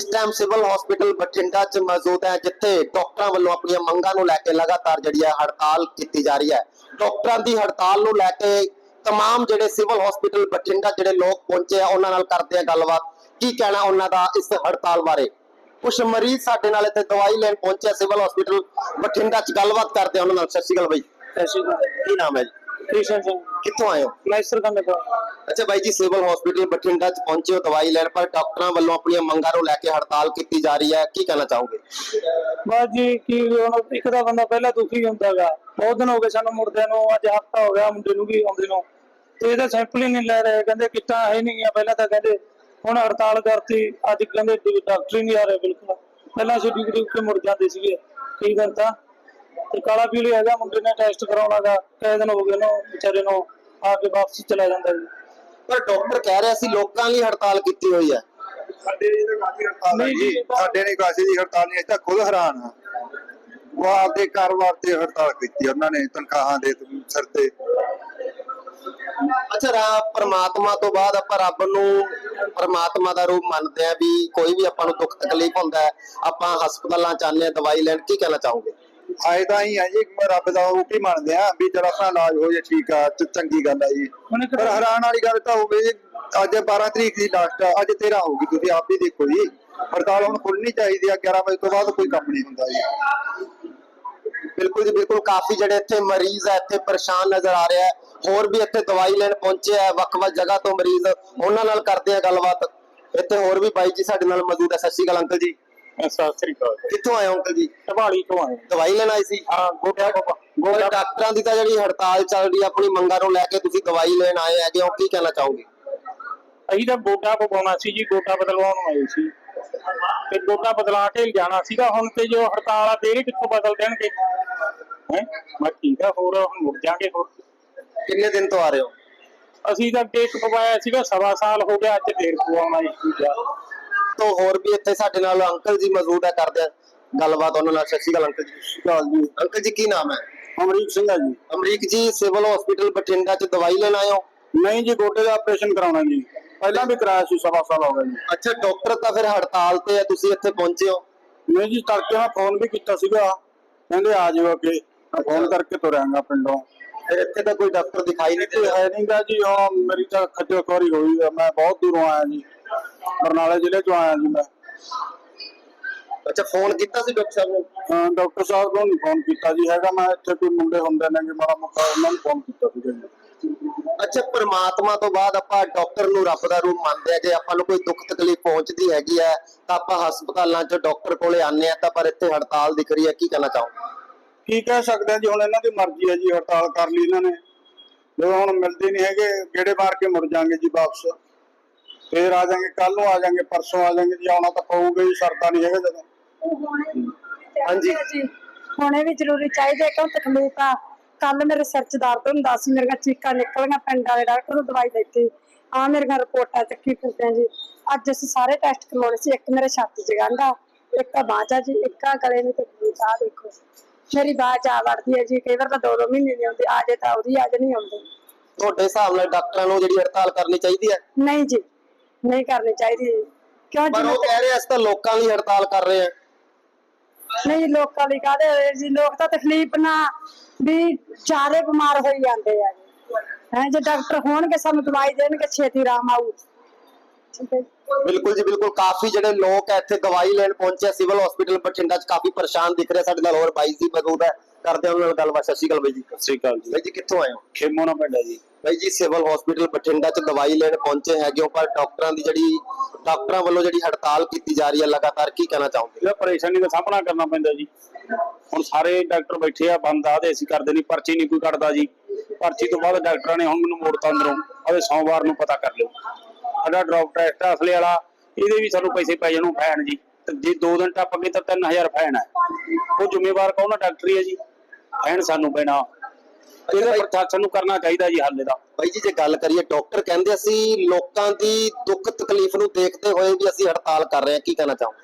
ਇਸ time civil hospital Bathinda 'ਚ ਮੌਜੂਦ ਹੈ ਜਿੱਥੇ ਡਾਕਟਰਾਂ ਵੱਲੋਂ ਆਪਣੀਆਂ ਮੰਗਾਂ ਨੂੰ ਲੈ ਕੇ ਲਗਾਤਾਰ ਜਿਹੜੀ ਹੈ ਹੜਤਾਲ ਕੀਤੀ ਜਾ ਰਹੀ ਹੈ ਡਾਕਟਰਾਂ ਦੀ ਹੜਤਾਲ ਨੂੰ ਲੈ ਕੇ तमाम ਜਿਹੜੇ ਸਿਵਲ ਹਸਪੀਟਲ ਬਠਿੰਡਾ ਜਿਹੜੇ ਲੋਕ ਪਹੁੰਚੇ ਆ ਉਹਨਾਂ ਨਾਲ ਕਰਦੇ ਆ ਗੱਲਬਾਤ ਕੀ ਕਹਿਣਾ ਉਹਨਾਂ ਦਾ ਇਸ ਹੜਤਾਲ ਬਾਰੇ ਕੁਝ ਮਰੀਜ਼ ਸਾਡੇ ਨਾਲ ਇੱਥੇ ਦਵਾਈ ਲੈਣ ਪਹੁੰਚੇ ਆ ਸਿਵਲ ਹਸਪੀਟਲ ਬਠਿੰਡਾ 'ਚ ਗੱਲਬਾਤ ਕਰਦੇ ਆ ਉਹਨਾਂ ਨਾਲ ਸਤਿ ਸ਼੍ਰੀ ਅਕਾਲ ਬਾਈ ਐਸੀ ਕੀ ਨਾਮ ਹੈ ਜੀ ਕ੍ਰਿਸ਼ਨ ਸਿੰਘ ਕਿੱਥੋਂ ਆਏ ਹੋ? ਮੈਸਰ ਕੰਨ ਤੋਂ ਅੱਛਾ ਬਾਈ ਜੀ ਸਿਵਲ ਹਸਪੀਟਲ ਬਠਿੰਡਾ 'ਚ ਪਹੁੰਚੇ ਹੋ ਦਵਾਈ ਲੈਣ ਪਰ ਡਾਕਟਰਾਂ ਵੱਲੋਂ ਆਪਣੀਆਂ ਮੰਗਾਂ ਨੂੰ ਲੈ ਕੇ ਹੜਤਾਲ ਕੀਤੀ ਜਾ ਰਹੀ ਹੈ। ਕੀ ਕਹਿਣਾ ਚਾਹੋਗੇ? ਬਸ ਜੀ ਕੀ ਹੁਣ ਇੱਕ ਦਾ ਬੰਦਾ ਪਹਿਲਾਂ ਦੁਖੀ ਹੁੰਦਾਗਾ। ਬਹੁਤ ਦਿਨ ਹੋ ਗਏ ਸਾਨੂੰ ਮੁਰਦਿਆਂ ਨੂੰ ਅੱਜ ਹਫਤਾ ਹੋ ਗਿਆ ਮੁੰਡੇ ਨੂੰ ਵੀ ਆਉਂਦੇ ਨੂੰ। ਤੇ ਇਹਦਾ ਸੈਂਪਲ ਹੀ ਨਹੀਂ ਲੈ ਰਹੇ ਕਹਿੰਦੇ ਕਿੱਟਾਂ ਹੈ ਨਹੀਂ ਗਿਆ ਪਹਿਲਾਂ ਤਾਂ ਕਹਿੰਦੇ ਹੁਣ ਹੜਤਾਲ ਕਰਤੀ ਅੱਜ ਕਹਿੰਦੇ ਡਾਕਟਰ ਹੀ ਨਹੀਂ ਆ ਰਹੇ ਬਿਲਕੁਲ। ਪਹਿਲਾਂ ਅਸੀਂ ਡਿਗਰੀ ਉੱਤੇ ਮੁੜ ਜਾਂਦੇ ਸੀਗੇ ਕਈ ਤਾਂ। ਤੇ ਕਾਲਾ ਪੀਲੀ ਹੈਗਾ ਮੁੰਡੇ ਨੇ ਟੈਸਟ ਕਰਾਉਣਾਗਾ ਕਈ ਦਿਨ ਹੋ ਗਏ ਨੂੰ ਵਿਚਾਰੇ ਨੂੰ ਆ ਕੇ ਵਾਪਸ ਚਲਾ ਜਾਂਦਾ ਜੀ। ਪਰ ਡਾਕਟਰ ਕਹਿ ਰਿਹਾ ਸੀ ਲੋਕਾਂ ਲਈ ਹੜਤਾਲ ਕੀਤੀ ਹੋਈ ਹੈ। ਸਾਡੇ ਇਹ ਕਾਫੀ ਹੜਤਾਲ ਹੈ ਨਹੀਂ ਜੀ। ਜੀ, ਇਹ ਤਾਂ- ਸਾਡੇ ਨੇ ਕਾਸੀ ਦੀ ਹੜਤਾਲ ਨਹੀਂ ਅਸੀਂ ਤਾਂ ਖੁਦ ਹੈਰਾਨ ਆ ਉਹ ਆਪਦੇ ਕਾਰੋਬਾਰ ਤੇ ਹੜਤਾਲ ਕੀਤੀ ਉਹਨਾਂ ਨੇ ਤਨਖਾਹਾਂ ਦੇ ਸਿਰ ਤੇ। ਅੱਛਾ ਰਾ ਪਰਮਾਤਮਾ ਤੋਂ ਬਾਅਦ ਆਪਾਂ ਰੱਬ ਨੂੰ ਪਰਮਾਤਮਾ ਦਾ ਰੂਪ ਮੰਨਦੇ ਆ ਵੀ ਕੋਈ ਵੀ ਆਪਾਂ ਨੂੰ ਦੁੱਖ ਤਕਲੀਫ ਹੁੰਦਾ ਹੈ ਆਪਾਂ ਹਸਪਤਾਲਾਂ ਚ ਆਉਂਦੇ ਆ ਦਵਾਈ ਲੈਣ ਕੀ ਕਹਿਣਾ ਚਾਹੋਗੇ? ਆਏ ਤਾਂ ਹੀ ਆ ਜੀ ਮੈਂ ਰੱਬ ਦਾ ਰੂਪ ਹੀ ਮੰਨਦੇ ਆ ਵੀ ਚਲ ਆਪਣਾ ਇਲਾਜ ਹੋ ਜੇ ਠੀਕ ਆ ਚ- ਚੰਗੀ ਗੱਲ ਆ ਜੀ। ਪਰ ਹੈਰਾਨ ਵਾਲੀ ਗੱਲ ਤਾਂ ਹੋਵੇ ਜੀ ਅੱਜ 12 ਤਰੀਕ ਦੀ ਲਾਸਟ ਆ ਅੱਜ 13 ਹੋਊਗੀ ਤੁਸੀਂ ਆਪ ਵੀ ਦੇਖੋ ਜੀ। ਹੜਤਾਲ ਹੁਣ ਖੁੱਲਣੀ ਚਾਹੀਦੀ ਆ 11 ਵਜੇ ਤੋਂ ਬਾਅਦ ਕੋਈ ਕੰਮ ਨਹੀਂ ਹੁੰਦਾ ਜੀ। ਬਿਲਕੁਲ ਜੀ ਬਿਲਕੁਲ ਕਾਫੀ ਜਿਹੜੇ ਇੱਥੇ ਮਰੀਜ਼ ਆ ਇੱਥੇ ਪਰੇਸ਼ਾਨ ਨਜ਼ਰ ਆ ਰਿਹਾ ਹੈ। ਹੋਰ ਵੀ ਇੱਥੇ ਦਵਾਈ ਲੈਣ ਪਹੁੰਚੇ ਆ ਵੱਖ-ਵੱਖ ਜਗ੍ਹਾ ਤੋਂ ਮਰੀਜ਼ ਉਹਨਾਂ ਨਾਲ ਕਰਦੇ ਆ ਗੱਲਬਾਤ। ਇੱਥੇ ਹੋਰ ਵੀ ਬਾਈ ਜੀ ਸਾਡੇ ਨਾਲ ਮੌਜੂਦ ਹੈ ਸਤਿ ਸ਼੍ਰੀ ਅਕਾਲ ਅੰਕਲ ਜੀ। ਸਤਿ ਸ੍ਰੀ ਅਕਾਲ ਕਿੱਥੋਂ ਆਏ ਹੋ ਅੰਕਲ ਜੀ? ਢਵਾਲੀ ਤੋਂ ਆਏ ਦਵਾਈ ਲੈਣ ਆਏ ਸੀ? ਹਾਂ ਗੋਟਿਆ ਕੋਪਾ ਗੋਲ ਡਾਕਟਰਾਂ ਦੀ ਤਾਂ ਜਿਹੜੀ ਹੜਤਾਲ ਚੱਲ ਰਹੀ ਹੈ ਆਪਣੀ ਮੰਗਾਂ ਨੂੰ ਲੈ ਕੇ ਤੁਸੀਂ ਦਵਾਈ ਲੈਣ ਆਏ ਹੈਗੇ ਹੋ ਕੀ ਕਹਿਣਾ ਚਾਹੋਗੇ? ਅਸੀਂ ਤਾਂ ਗੋਟਾ ਪਵਾਉਣਾ ਸੀ ਜੀ ਗੋਟਾ ਬਦਲਵਾਉਣ ਨੂੰ ਆਏ ਸੀ। ਤੇ ਗੋਟਾ ਬਦਲਾ ਕੇ ਜਾਣਾ ਸੀਗਾ ਹੁਣ ਤੇ ਜੋ ਹੜਤਾਲ ਆ ਫੇਰ ਹੀ ਕਿੱਥੋਂ ਬਦਲ ਦੇਣਗੇ? ਹੈ? ਮੈਂ ਠੀਕ ਆ ਹੋਰ ਹੁਣ ਮੁੜ ਜਾਾਂਗੇ ਹੋਰ। ਕਿੰਨੇ ਦਿਨ ਤੋਂ ਆ ਰਹੇ ਹੋ? ਅਸੀਂ ਤਾਂ ਇੱਕ ਪਵਾਇਆ ਸੀਗਾ ਸਵਾ ਸਾਲ ਹੋ ਗਿਆ ਅੱਜ ਫੇਰ ਪਵਾਉਣਾ ਤੋਂ ਹੋਰ ਵੀ ਇੱਥੇ ਸਾਡੇ ਨਾਲ ਅੰਕਲ ਜੀ ਮੌਜੂਦ ਹੈ ਕਰਦੇ ਆ ਗੱਲਬਾਤ ਉਹਨਾਂ ਨਾਲ। ਸਤਿ ਸ਼੍ਰੀ ਅਕਾਲ ਅੰਕਲ ਜੀ। ਜੀ। ਅੰਕਲ ਜੀ ਕੀ ਨਾਮ ਹੈ? ਅਮਰੀਕ ਸਿੰਘ ਆ ਜੀ। ਅਮਰੀਕ ਜੀ ਸਿਵਲ ਹਸਪੀਟਲ ਬਠਿੰਡਾ ਚ ਦਵਾਈ ਲੈਣ ਆਏ ਹੋ? ਨਹੀਂ ਜੀ ਗੋਡੇ ਦਾ ਆਪਰੇਸ਼ਨ ਕਰਾਉਣਾ ਜੀ। ਪਹਿਲਾਂ ਵੀ ਕਰਾਇਆ ਸੀ ਸਵਾ ਸਾਲ ਹੋ ਗਿਆ ਜੀ। ਅੱਛਾ ਡਾਕਟਰ ਤਾਂ ਫਿਰ ਹੜਤਾਲ ਤੇ ਹੈ ਤੁਸੀਂ ਇੱਥੇ ਪਹੁੰਚੇ ਹੋ? ਨਹੀਂ ਜੀ ਤੜਕੇ ਮੈਂ ਫੋਨ ਵੀ ਕੀਤਾ ਸੀਗਾ। ਕਹਿੰਦੇ ਆ ਜਾਓ ਅੱਗੇ। ਫੋਨ ਕਰਕੇ ਤੁਰਿਆਂਗਾ ਪਿੰਡੋਂ। ਇੱਥੇ ਤਾਂ ਕੋਈ ਡਾਕਟਰ ਦਿਖਾਈ ਨਹੀਂ ਦੇ ਹੈ ਨਹੀਂਗਾ ਜੀ ਉਹ ਮੇਰੀ ਤਾਂ ਖੱਜਲ ਖੁਆਰੀ ਹੋਈ ਆ। ਮੈਂ ਬਹੁਤ ਦੂਰੋਂ ਆਇਆ ਜੀ। ਬਰਨਾਲੇ ਜ਼ਿਲ੍ਹੇ ਚੋਂ ਆਇਆ ਜੀ ਮੈਂ। ਅੱਛਾ ਫੋਨ ਕੀਤਾ ਸੀ ਡਾਕਟਰ ਸਾਹਿਬ ਨੂੰ? ਅਹ ਡਾਕਟਰ ਸਾਹਿਬ ਨੂੰ ਨਹੀਂ ਫੋਨ ਕੀਤਾ ਜੀ ਹੈਗਾ। ਮੈਂ ਇੱਥੇ ਕੋਈ ਮੁੰਡੇ ਹੁੰਦੇ ਨੇ ਕਿ ਮਾੜਾ ਮੋਟਾ ਉਹਨਾਂ ਨੂੰ ਫੋਨ ਕੀਤਾ ਜੀ। ਅੱਛਾ ਪ੍ਰਮਾਤਮਾ ਤੋਂ ਬਾਅਦ ਆਪਾਂ ਡਾਕਟਰ ਨੂੰ ਰੱਬ ਦਾ ਰੂਪ ਮੰਨਦੇ ਆ। ਜੇ ਆਪਾਂ ਨੂੰ ਕੋਈ ਦੁੱਖ ਤਕਲੀਫ ਪਹੁੰਚਦੀ ਹੈਗੀ ਹੈ ਤਾਂ ਆਪਾਂ ਹਸਪਤਾਲਾਂ 'ਚ ਡਾਕਟਰ ਕੋਲੇ ਆਨੇ ਆ ਤਾਂ ਪਰ ਇੱਥੇ ਹੜਤਾਲ ਦਿਖ ਰਹੀ ਹੈ। ਕੀ ਕਹਿਣਾ ਚਾਹੋ ਕੀ ਕਹਿ ਸਕਦੇ ਆ ਜੀ? ਹੁਣ ਇਹਨਾਂ ਦੀ ਮਰਜ਼ੀ ਹੈ ਜੀ ਹੜਤਾਲ ਕਰ ਲਈ ਇਹਨਾਂ ਨੇ। ਜਦੋਂ ਹੁਣ ਮਿਲਦੇ ਨਹੀਂ ਹੈਗੇ ਗੇੜੇ ਮਾਰ ਕੇ ਮੁੜ ਜਾਾਂਗੇ ਜੀ ਵਾਪਸ। ਫੇਰ ਆ ਜਾਾਂਗੇ ਕੱਲ ਨੂੰ ਆ ਜਾਾਂਗੇ ਪਰਸੋਂ ਆ ਜਾਾਂਗੇ ਜੀ ਆਉਣਾ ਤਾਂ ਪਊਗਾ ਹੀ ਸ਼ਰਤਾਂ ਨਹੀਂ ਹੈਗਾ ਜਦੋਂ। ਹਾਂਜੀ। ਜੀ ਹੋਣੇ ਵੀ ਜ਼ਰੂਰੀ ਚਾਹੀਦੇ ਕਿਉਂ ਤਕਲੀਫ ਆ? ਕੱਲ ਮੇਰੇ ਸਿਰ ਚ ਦਰਦ ਹੁੰਦਾ ਸੀ ਮੇਰੀਆਂ ਚੀਕਾਂ ਨਿਕਲੀਆਂ ਪਿੰਡ ਵਾਲੇ ਡਾਕਟਰ ਨੂੰ ਦਵਾਈ ਦਿੱਤੀ। ਆ ਮੇਰੀਆਂ ਰਿਪੋਰਟਾਂ ਚੱਕੀ ਫਿਰਦੇ ਆ ਜੀ। ਅੱਜ ਅਸੀਂ ਸਾਰੇ ਟੈਸਟ ਕਰਵਾਉਣੇ ਸੀ ਇੱਕ ਮੇਰੇ ਛਾਤੀ 'ਚ ਗੰਢਾ ਇੱਕ ਆ ਆ ਜੀ ਇੱਕ ਆ ਗਲੇ ਨੂੰ ਤਕਲੀਫ ਆ ਦੇਖੋ। ਮੇਰੀ ਬਾਂਹ ਆ ਵੜਦੀ ਹੈ ਜੀ ਕਈ ਵਾਰ ਤਾਂ ਦੋ ਦੋ ਮਹੀਨੇ ਨਹੀਂ ਆਉਂਦੀ ਆ ਜੇ ਤਾਂ ਉਹਦੀ ਅੱਜ ਨਹੀਂ ਆਉਂਦੀ। ਤੁਹਾਡੇ ਹਿਸਾਬ ਨਾਲ ਡਾਕਟਰਾਂ ਨੂੰ ਜਿਹੜੀ ਹੜਤਾਲ ਕਰਨੀ ਚਾਹੀਦੀ ਹੈ? ਨਹੀਂ ਜੀ। ਨਹੀਂ ਕਰਨੀ ਚਾਹੀਦੀ। ਕਿਉਂ ਪਰ ਜੀ ਉਹ ਕਹਿ ਰਹੇ ਅਸੀਂ ਤਾਂ ਲੋਕਾਂ ਲਈ ਹੜਤਾਲ ਕਰ ਰਹੇ ਆ ਨਹੀਂ ਲੋਕਾਂ ਲਈ ਕਾਹਦੇ ਹੋਏ ਜੀ? ਲੋਕ ਤਾਂ ਤਕਲੀਫ ਨਾ ਵੀ ਚਾਰੇ ਬਿਮਾਰ ਹੋਈ ਜਾਂਦੇ ਆ ਹੈ ਜੇ ਡਾਕਟਰ ਹੋਣਗੇ ਸਾਨੂੰ ਦਵਾਈ ਦੇਣਗੇ ਛੇਤੀ ਆਰਾਮ ਆਊ। ਬਿਲਕੁਲ ਜੀ ਬਿਲਕੁਲ। ਕਾਫੀ ਜਿਹੜੇ ਲੋਕ ਇੱਥੇ ਦਵਾਈ ਲੈਣ ਪਹੁੰਚੇ ਸਿਵਲ ਹਸਪੀਟਲ ਬਠਿੰਡਾ 'ਚ ਕਾਫੀ ਪਰੇਸ਼ਾਨ ਦਿਖ ਰਹੇ ਸਾਡੇ ਨਾਲ ਹੋਰ ਬਾਈ ਜੀ ਮੌਜੂਦ ਹੈ ਕਰਦੇ ਆ ਉਹਨਾਂ ਨਾਲ ਗੱਲਬਾਤ। ਸਤਿ ਸ਼੍ਰੀ ਅਕਾਲ ਬਾਈ ਜੀ। ਸਤਿ ਸ੍ਰੀ ਅਕਾਲ ਜੀ। ਬਾਈ ਜੀ ਕਿੱਥੋਂ ਆਏ ਹੋ? ਖੇਮੋ ਨਾ ਪਿੰਡ ਹੈ ਜੀ। ਬਾਈ ਜੀ ਸਿਵਲ ਹਸਪੀਟਲ ਬਠਿੰਡਾ 'ਚ ਦਵਾਈ ਲੈਣ ਪਹੁੰਚੇ ਹੈਗੇ ਹੋ ਪਰ ਡਾਕਟਰਾਂ ਦੀ ਜਿਹੜੀ ਡਾਕਟਰਾਂ ਵੱਲੋਂ ਜਿਹੜੀ ਹੜਤਾਲ ਕੀਤੀ ਜਾ ਰਹੀ ਹੈ ਲਗਾਤਾਰ ਕੀ ਕਹਿਣਾ ਚਾਹੋਗੇ? ਇਹਦਾ ਪਰੇਸ਼ਾਨੀ ਦਾ ਸਾਹਮਣਾ ਕਰਨਾ ਪੈਂਦਾ ਜੀ। ਹੁਣ ਸਾਰੇ ਡਾਕਟਰ ਬੈਠੇ ਆ ਬੰਦ ਆਦੇ ਅਸੀਂ ਕਰਦੇ ਨਹੀਂ ਪਰਚੀ ਨਹੀਂ ਕੋਈ ਕੱਢਦਾ ਜੀ। ਪਰਚੀ ਤੋਂ ਬਾਅਦ ਡਾਕਟਰਾਂ ਨੇ ਹੁਣ ਮੈਨੂੰ ਮੋੜਤਾ ਅੰਦਰੋਂ। ਆਵੇ ਸੋਮਵਾਰ ਨੂੰ ਪਤਾ ਕਰ ਲਿਓ। ਸਾਡਾ ਡਰਾਪ ਟੈਸਟ ਅਸਲੇ ਵਾਲਾ। ਇਹਦੇ ਵੀ ਸਾਨੂੰ ਪੈਸੇ ਪੈ ਜਾਣੂ ਫੈਨ ਜੀ। ਤੇ ਜੇ 2 ਦਿਨ ਟੱਪ ਗਏ ਤਾਂ 3000 ਫੈਨ ਹੈ ਉਹ ਜ਼ਿੰਮੇਵਾਰ ਕੌਣ ਆ? ਡਾਕਟਰ ਹੀ ਹੈ ਜੀ। ਫੈਨ ਸਾਨੂੰ ਪੈਣਾ। ਇਹਦਾ ਪ੍ਰਸ਼ਾਸਨ ਨੂੰ ਕਰਨਾ ਚਾਹੀਦਾ ਜੀ ਹੱਲ ਇਹਦਾ। ਬਾਈ ਜੀ ਜੇ ਗੱਲ ਕਰੀਏ ਡਾਕਟਰ ਕਹਿੰਦੇ ਅਸੀਂ ਲੋਕਾਂ ਦੀ ਦੁੱਖ ਤਕਲੀਫ ਨੂੰ ਦੇਖਦੇ ਹੋਏ ਵੀ ਅਸੀਂ ਹੜਤਾਲ ਕਰ ਰਹੇ ਹਾਂ। ਕੀ ਕਹਿਣਾ ਚਾਹੋਗੇ?